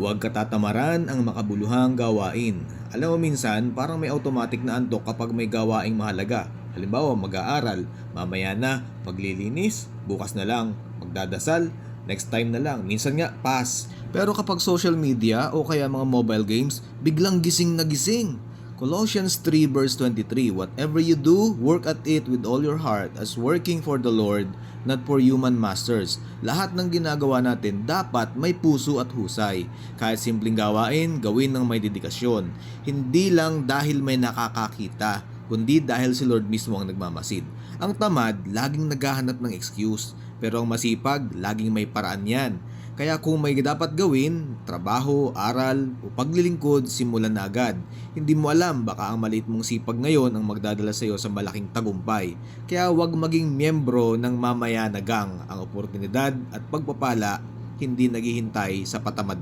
Huwag katatamaran ang makabuluhang gawain. Alam mo minsan, parang may automatic na antok kapag may gawaing mahalaga. Halimbawa, mag-aaral, mamaya na, maglilinis, bukas na lang, magdadasal, next time na lang, minsan nga, pass. Pero kapag social media o kaya mga mobile games, biglang gising na gising. Colossians 3 verse 23, Whatever you do, work at it with all your heart as working for the Lord, not for human masters. Lahat ng ginagawa natin dapat may puso at husay. Kahit simpleng gawain, gawin ng may dedikasyon. Hindi lang dahil may nakakakita, kundi dahil si Lord mismo ang nagmamasid. Ang tamad, laging naghahanap ng excuse. Pero ang masipag, laging may paraan yan. Kaya kung may dapat gawin, trabaho, aral, o paglilingkod, simulan na agad. Hindi mo alam baka ang maliit mong sipag ngayon ang magdadala sa iyo sa malaking tagumpay. Kaya huwag maging miyembro ng mamaya na gang. Ang oportunidad at pagpapala hindi naghihintay sa patamad